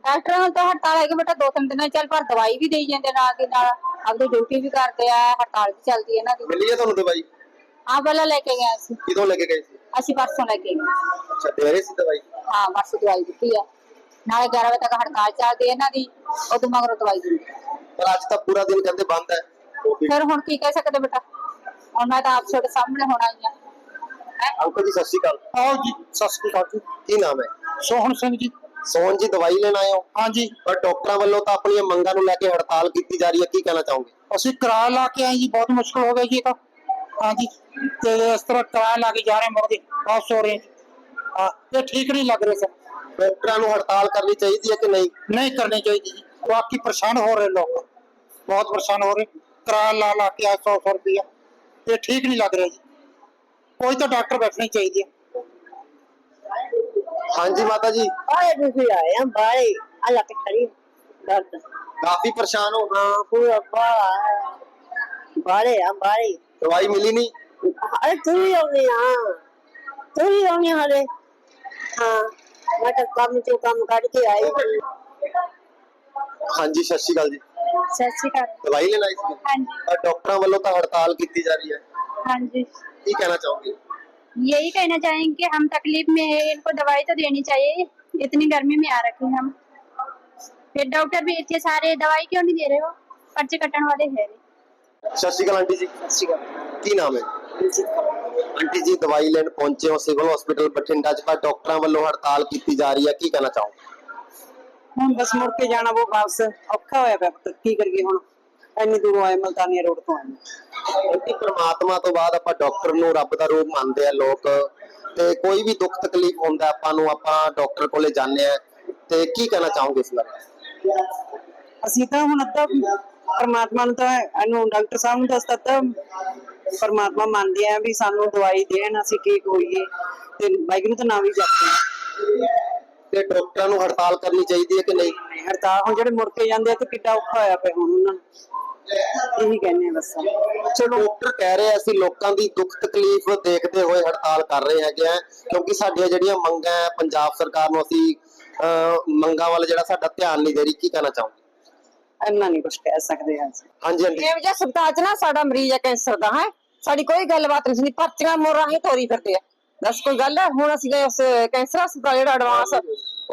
ਡਾਕਟਰਾਂ ਨੂੰ ਤਾਂ ਹੜਤਾਲ ਹੈ ਕਿ ਬੇਟਾ ਦੋ ਤਿੰਨ ਦਿਨਾਂ ਚੱਲ ਪਰ ਦਵਾਈ ਵੀ ਦੇਈ ਜਾਂਦੇ ਨਾਲ ਦੀ ਨਾਲ। ਆਪਦੀ ਡਿਊਟੀ ਵੀ ਕਰਦੇ ਆ ਹੜਤਾਲ ਵੀ ਚੱਲਦੀ ਹੈ ਇਹਨਾਂ ਦੀ। ਮਿਲੀ ਹੈ ਤੁਹਾਨੂੰ ਦਵਾਈ? ਹਾਂ ਪਹਿਲਾਂ ਲੈ ਕੇ ਗਏ ਅਸੀਂ ਕਿਦੋਂ ਲੈ ਕੇ ਗਏ ਸੀ? ਅਸੀਂ ਪਰਸੋਂ ਲੈ ਕੇ ਗਏ ਅੱਛਾ ਦੇ ਰਹੇ ਸੀ ਦਵਾਈ? ਹਾਂ ਪਰਸੋਂ ਦਵਾਈ ਦਿੱਤੀ ਆ। ਨਾਲੇ 11 ਵਜੇ ਤੱਕ ਹੜਤਾਲ ਚੱਲਦੀ ਹੈ ਇਹਨਾਂ ਦੀ ਉਦੋਂ ਮਗਰੋਂ ਦਵਾਈ ਦਿੰਦੀ ਪਰ ਅੱਜ ਤਾਂ ਪੂਰਾ ਦਿਨ ਕਹਿੰਦੇ ਬੰਦ ਹੈ। ਫਿਰ ਹੁਣ ਕੀ ਕਹਿ ਸਕਦੇ ਬੇਟਾ? ਹੁਣ ਮੈਂ ਤਾਂ ਆਪ ਤੁਹਾਡੇ ਸਾਹਮਣੇ ਹੋਣਾ ਹੀ। ਆ ਹੈਂ? ਅੰਕਲ ਜੀ ਸਤਿ ਸ਼੍ਰੀ ਅਕਾਲ। ਆਓ ਜੀ ਸਤਿ ਸ੍ਰੀ ਅਕਾਲ ਜੀ। ਕੀ ਨਾਮ ਹੈ? ਸੋਹਣ ਸਿੰਘ ਜੀ। ਸੋਹਨ ਜੀ ਦਵਾਈ ਲੈਣ ਆਏ ਹੋ? ਹਾਂਜੀ। ਪਰ ਡਾਕਟਰਾਂ ਵੱਲੋਂ ਤਾਂ ਆਪਣੀਆਂ ਮੰਗਾਂ ਨੂੰ ਲੈ ਕੇ ਹੜਤਾਲ ਕੀਤੀ ਜਾ ਰਹੀ ਹੈ ਕੀ ਕਹਿਣਾ ਚਾਹੋਗੇ? ਅਸੀਂ ਕਿਰਾਇਆ ਲਾ ਕੇ ਆਏ ਜੀ ਬਹੁਤ ਮੁਸ਼ਕਲ ਹੋ ਗਿਆ ਜੀ ਇਹ ਤਾਂ। ਹਾਂਜੀ। ਤੇ ਇਸ ਤਰ੍ਹਾਂ ਕਿਰਾਇਆ ਲਾ ਕੇ ਜਾ ਰਹੇ ਮੁੜਦੇ ਬਹੁਤ ਸੋ ਰਹੇ ਜੀ। ਹਾਂ ਇਹ ਠੀਕ ਨਹੀਂ ਲੱਗ ਰਿਹਾ ਸਰ। ਡਾਕਟਰਾਂ ਨੂੰ ਹੜਤਾਲ ਕਰਨੀ ਚਾਹੀਦੀ ਹੈ ਕਿ ਨਹੀਂ? ਨਹੀਂ ਕਰਨੀ ਚਾਹੀਦੀ ਜੀ। ਬਾਕੀ ਪਰੇਸ਼ਾਨ ਹੋ ਰਹੇ ਲੋਕ। ਬਹੁਤ ਪਰੇਸ਼ਾਨ ਹੋ ਰਹੇ। ਕਿਰਾਇਆ ਲਾ ਲਾ ਕੇ ਆ 100 100 ਰੁਪਇਆ ਇਹ ਠੀਕ ਨਹੀਂ ਲੱਗ ਰਿਹਾ ਜੀ। ਕੋਈ ਤਾਂ ਡਾਕਟਰ ਬੈਠਣੀ ਚਾਹੀਦੀ। ਹੈ ਹਾਂਜੀ ਮਾਤਾ ਜੀ। ਆਏ ਤੁਸੀਂ ਆਏ ਆ ਬਾਈ ਅੱਲਾ ਤੇ ਖੜੀ। ਦਰਦ। ਕਾਫੀ ਪਰੇਸ਼ਾਨ ਹੋ ਹਾਂ ਪੂਰਾ ਬਾਲਾ ਬਾਲੇ ਆ ਬਾਲੇ ਦਵਾਈ ਮਿਲੀ ਨਹੀਂ? ਅਰੇ ਤੂੰ ਹੀ ਆਉਣੀ ਆ। ਤੂੰ ਹੀ ਆਉਣੀ ਹਲੇ। ਹਾਂ ਮੈਂ ਤਾਂ ਕੰਮ ਚੋਂ ਕੰਮ ਕੱਢ ਕੇ ਆਈ ਸੀ। ਹਾਂਜੀ ਸਤਿ ਸ਼੍ਰੀ ਅਕਾਲ ਜੀ। ਸਤਿ ਸ਼੍ਰੀ ਅਕਾਲ। ਦਵਾਈ ਲੈਣ ਆਈ ਸੀ? ਹਾਂਜੀ। ਡਾਕਟਰਾਂ ਵੱਲੋਂ ਤਾਂ ਹੜਤਾਲ ਕੀਤੀ ਜਾ ਰਹੀ ਹੈ। जी ਕੀ ਕਹਿਣਾ ਚਾਹੋਗੇ? यही कहना चाहेंगे कि हम तकलीफ में है इनको दवाई तो देनी चाहिए इतनी गर्मी में आ रखे हैं हम फिर डॉक्टर भी इतने सारे दवाई क्यों नहीं दे रहे हो पर्चे कटन वाले है ਸਤਿ ਸ਼੍ਰੀ ਅਕਾਲ ਆਂਟੀ ਜੀ ਕੀ ਨਾਮ ਹੈ ਆਂਟੀ ਜੀ ਦਵਾਈ ਲੈਣ ਪਹੁੰਚੇ ਹੋ ਸਿਵਲ ਹਸਪੀਟਲ ਬਠਿੰਡਾ ਚ ਪਰ ਡਾਕਟਰਾਂ ਵੱਲੋਂ ਹੜਤਾਲ ਕੀਤੀ ਜਾ ਰਹੀ ਹੈ ਕੀ ਕਹਿਣਾ ਚਾਹੋਗੇ ਹੁਣ ਬਸ ਮੁੜ ਕੇ ਜਾਣਾ ਉਹ ਵਾਪਸ ਔਖਾ ਹੋਇਆ ਪਿਆ ਪੁੱਤ ਕੀ ਕਰੀਏ ਹੁਣ ਇੰਨੀ ਦੂਰੋਂ ਆਏ ਮਲਤਾਨੀਆ ਰੋਡ ਤੋਂ ਆਏ ਕਿ ਪ੍ਰਮਾਤਮਾ ਤੋਂ ਬਾਅਦ ਆਪਾਂ ਡਾਕਟਰ ਨੂੰ ਰੱਬ ਦਾ ਰੂਪ ਮੰਨਦੇ ਆ ਲੋਕ ਤੇ ਕੋਈ ਵੀ ਦੁੱਖ ਤਕਲੀਫ ਹੁੰਦਾ ਆਪਾਂ ਨੂੰ ਆਪਾਂ ਡਾਕਟਰ ਕੋਲੇ ਜਾਂਦੇ ਆ। ਤੇ ਕੀ ਕਹਿਣਾ ਚਾਹੋਗੇ ਇਸ ਬਾਰੇ? ਅਸੀਂ ਤਾਂ ਹੁਣ ਅੱਧਾ ਪਰਮਾਤਮਾ ਨੂੰ ਤਾਂ ਇਹਨੂੰ ਡਾਕਟਰ ਸਾਹਿਬ ਨੂੰ ਦੱਸਤਾ ਤਾਂ ਪਰਮਾਤਮਾ ਮੰਨਦੇ ਆ ਵੀ ਸਾਨੂੰ ਦਵਾਈ ਦੇਣ ਅਸੀਂ ਠੀਕ ਹੋਈਏ ਤੇ ਵਾਹਿਗੁਰੂ ਦਾ ਨਾਮ ਵੀ ਜਪਦੇ ਆ। ਤੇ ਡਾਕਟਰਾਂ ਨੂੰ ਹੜਤਾਲ ਕਰਨੀ ਚਾਹੀਦੀ ਹੈ ਕਿ ਨਹੀਂ? ਹੜਤਾਲ ਹੁਣ ਜਿਹੜੇ ਮੁੜ ਕੇ ਜਾਂਦੇ ਆ ਤੇ ਕਿੱਡਾ ਔਖਾ ਹੋਇਆ ਪਿਆ ਹੁਣ ਉਹਨਾਂ ਨੂੰ। ਇਹੀ ਕਹਿੰਦੇ ਆ ਬਸ। ਚਲੋ। ਡਾਕਟਰ ਕਹਿ ਰਹੇ ਆ ਅਸੀਂ ਲੋਕਾਂ ਦੀ ਦੁੱਖ ਤਕਲੀਫ ਦੇਖਦੇ ਹੋਏ ਹੜਤਾਲ ਕਰ ਰਹੇ ਹੈਗੇ ਆ ਕਿਉਂਕਿ ਸਾਡੀਆਂ ਜਿਹੜੀਆਂ ਮੰਗਾਂ ਹੈ ਪੰਜਾਬ ਸਰਕਾਰ ਨੂੰ ਅਸੀਂ ਅਹ, ਮੰਗਾਂ ਵੱਲ ਜਿਹੜਾ ਸਾਡਾ ਧਿਆਨ ਨਹੀਂ ਦੇ ਰਹੀ ਕੀ ਕਹਿਣਾ ਚਾਹੋਗੇ? ਇੰਨਾ ਨਹੀਂ ਕੁਝ ਕਹਿ ਸਕਦੇ ਹਾਂ ਅਸੀਂ। ਹਾਂਜੀ ਹਾਂਜੀ। ਇਹੋ ਜਿਹਾ ਹਸਪਤਾਲ 'ਚ ਨਾ ਸਾਡਾ ਮਰੀਜ਼ ਹੈ ਕੈਂਸਰ ਦਾ ਹੈ? ਸਾਡੀ ਕੋਈ ਗੱਲਬਾਤ ਨਹੀਂ ਸੁਣੀ ਪਰਚੀਆਂ ਮੋਰਾਂ ਹੀ ਤੋਰੀ ਫਿਰਦੇ ਆ। ਦੱਸ ਕੋਈ ਗੱਲ ਹੈ? ਹੁਣ ਅਸੀਂ ਗਏ ਉਸ ਕੈਂਸਰ ਹਸਪਤਾਲ ਜਿਹੜਾ ਐਡਵਾਂਸ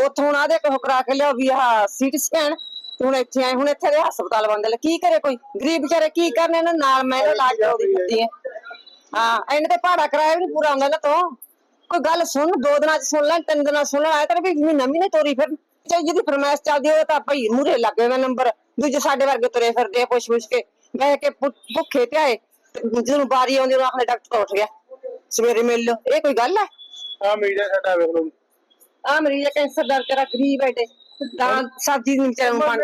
ਉੱਥੋਂ ਹੁਣ ਆਦੇ ਕੋ ਕਰਾ ਕੇ ਲਿਓ ਵੀ ਆਹ ਸੀਟੀ ਸਕੈਨ। ਹੁਣ ਇੱਥੇ ਆਏ, ਹੁਣ ਇੱਥੇ ਦੇ ਹਸਪਤਾਲ ਬੰਦ ਲੈ। ਕੀ ਕਰੇ ਕੋਈ? ਗਰੀਬ ਵਿਚਾਰੇ ਕੀ ਕਰਨੇ ਇਹਨਾਂ ਨਾਲ ਮੈਂ ਇਲਾਜ ਕਰਾਉਂਦੀ ਫਿਰਦੀ ਆ ਹਾਂ, ਇਹਨੇ ਤੇ ਭਾੜਾ ਕਰਾਇਆ ਵੀ ਨੀ ਪੂਰਾ ਹੁੰਦਾ ਨਾ ਤੋਂ। ਕੋਈ ਗੱਲ ਸੁਣ, ਦੋ ਦਿਨਾਂ ਚ ਸੁਣ ਲੈ, ਤਿੰਨ ਦਿਨਾਂ ਸੁਣ ਲੈ ਆਇਆ ਤਾਂ ਵੀ ਮਹੀਨਾ ਮਹੀਨੇ ਤੋਰੀ ਫਿਰ। ਚਾਹੇ ਜਿਹਦੀ ਫਰਮਾਇਸ਼ ਚੱਲਦੀ ਹੋਵੇ ਤਾਂ ਭਾਈ ਮੂਰੇ ਲੱਗੇ ਹੋਏ ਨੰਬਰ। ਦੂਜੇ ਸਾਡੇ ਵਰਗੇ ਤੁਰੇ ਫਿਰਦੇ ਆ ਪੁੱਛ ਪੁੱਛ ਕੇ। ਬਹਿ ਕੇ ਭੁ- ਭੁੱਖੇ ਤੇ ਆਏ। ਜਦੋਂ ਬਾਰੀ ਆਉਂਦੀ ਉਹ ਆਖਦੇ ਡਾਕਟਰ ਤੋਂ ਉੱਠ ਗਿਆ। ਸਵੇਰੇ ਮਿਲ ਲਓ। ਇਹ ਕੋਈ ਗੱਲ ਹੈ ਆ ਮੀਡੀਆ ਸਾਡਾ ਵੇਖ ਲਓ। ਆ ਮਰੀਜ਼ ਕੈਂਸਰ ਦਾ ਵਿਚਾਰਾ ਗਰੀਬ ਬੈਠੇ ਤਾਂ ਸਬਜ਼ੀ ਨੂੰ ਵਿਚਾਰੇ ਨੂੰ ਪਾਣੀ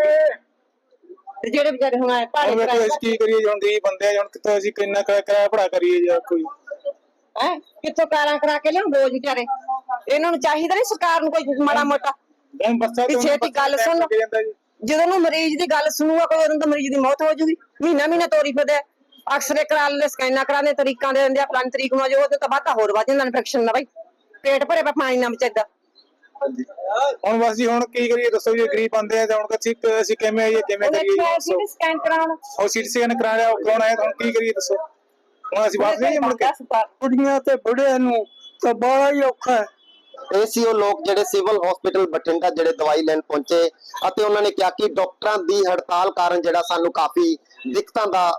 ਤੇ ਜਿਹੜੇ ਵਿਚਾਰੇ ਹੁਣ ਆਏ ਭਾੜੇ ਹੁਣ ਵੇਖੋ ਅਸੀਂ ਕੀ ਕਰੀਏ ਜੀ, ਹੁਣ ਬੰਦੇ ਆ ਹੁਣ ਕਿੱਥੋਂ ਅਸੀਂ ਕਿੰਨਾ ਕਿਰਾਇਆ ਕਿਰਾਇਆ ਭੜਾ ਕਰੀਏ ਜਾਂ ਕੋਈ। ਹੈ? ਕਿੱਥੋਂ ਕਾਰਾਂ ਕਰਾ ਕੇ ਲਿਆਉਂ ਰੋਜ਼ ਵਿਚਾਰੇ? ਇਹਨਾਂ ਨੂੰ ਚਾਹੀਦਾ ਨਹੀਂ ਸਰਕਾਰ ਨੂੰ ਕੋਈ ਮਾੜਾ ਮੋਟਾ। ਹੁਣ ਬੱਸਾਂ ਵੀ ਤੋਂ ਛੇਤੀ ਗੱਲ ਸੁਣ। ਜਾਂਦਾ ਜੀ। ਜਦੋਂ ਨੂੰ ਮਰੀਜ਼ ਦੀ ਗੱਲ ਸੁਣੂਗਾ ਕੋਈ ਉਦੋਂ ਤਾਂ ਮਰੀਜ਼ ਦੀ ਮੌਤ ਹੋ ਜੂਗੀ। ਮਹੀਨਾ ਮਹੀਨਾ ਤੋਰੀ ਫਿਰਦੇ। ਆ। ਅਕਸਰੇ ਕਰਾ ਲੈਂਦੇ ਸਕੈਨਾਂ ਕਰਾਉਂਦੇ ਤਰੀਕਾਂ ਦੇ ਦਿੰਦੇ ਆ ਫਲਾਨੀ ਤਰੀਕ ਨੂੰ ਜੋ ਉਹਦੇ ਤਾਂ ਬਾਅਦ ਤਾਂ ਹੋਰ ਵੱਧ ਜਾਂਦਾ ਇਨਫੈਕਸ਼ਨ ਦਾ ਬਾਈ। ਪੇਟ ਭਰੇ ਪਾ ਪਾਣੀ ਨਾ ਬਚਦਾ ਹੁਣ ਬਸ ਜੀ ਹੁਣ ਕੀ ਕਰੀਏ ਦੱਸੋ ਜੀ ਗਰੀਬ ਬੰਦੇ ਆ ਤੇ ਹੁਣ ਅਸੀਂ ਅਸੀਂ ਕਿਵੇਂ ਆਈਏ ਕਿਵੇਂ ਕਰੀਏ ਜੀ? ਦੱਸੋ ਸਕੈਨ ਕਰਾਉਣ। ਉਹ ਸੀਟ ਸਕੈਨ ਕਰਾ ਲਿਆ ਉਹ ਕੌਣ ਆਇਆ ਹੁਣ ਕੀ ਕਰੀਏ ਦੱਸੋ? ਹੁਣ ਅਸੀਂ ਵਾਪਸ ਨਹੀਂ ਮੁੜ ਕੇ। ਕੁੜੀਆਂ ਤੇ ਬੁੜਿਆਂ ਨੂੰ ਤਾਂ ਬੜਾ ਹੀ ਔਖਾ ਹੈ। ਇਹ ਸੀ ਉਹ ਲੋਕ ਜਿਹੜੇ ਸਿਵਲ ਹਸਪੀਟਲ ਬਠਿੰਡਾ ਜਿਹੜੇ ਦਵਾਈ ਲੈਣ ਪਹੁੰਚੇ ਅਤੇ ਉਹਨਾਂ ਨੇ ਕਿਹਾ ਕਿ ਡਾਕਟਰਾਂ ਦੀ ਹੜਤਾਲ ਕਾਰਨ ਜਿਹੜਾ ਸਾਨੂੰ ਕਾਫੀ ਦਿੱਕਤਾਂ ਦਾ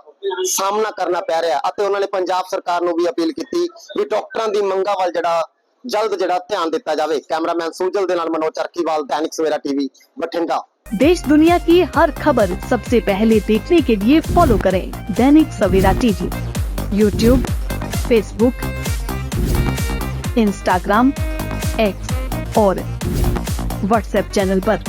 ਸਾਹਮਣਾ ਕਰਨਾ ਪੈ ਰਿਹਾ ਅਤੇ ਉਹਨਾਂ ਨੇ ਪੰਜਾਬ ਸਰਕਾਰ ਨੂੰ ਵੀ ਅਪੀਲ ਕੀਤੀ ਵੀ ਡਾਕਟਰਾਂ ਦੀ ਮੰਗਾਂ ਵੱਲ ਜਿਹੜਾ ਜਲਦ ਜਿਹੜਾ ਧਿਆਨ ਦਿੱਤਾ ਜਾਵੇ ਕੈਮਰਾਮੈਨ ਸੁਜਲ ਦੇ ਨਾਲ ਮਨੋਜ ਚਰਖੀਵਾਲ ਦੈਨਿਕ ਸਵੇਰਾ ਟੀਵੀ ਬਠਿੰਡਾ देश दुनिया की हर खबर सबसे पहले देखने के लिए फॉलो करें Dainik Savera TV YouTube Facebook Instagram X और व्हाट्सएप चैनल पर।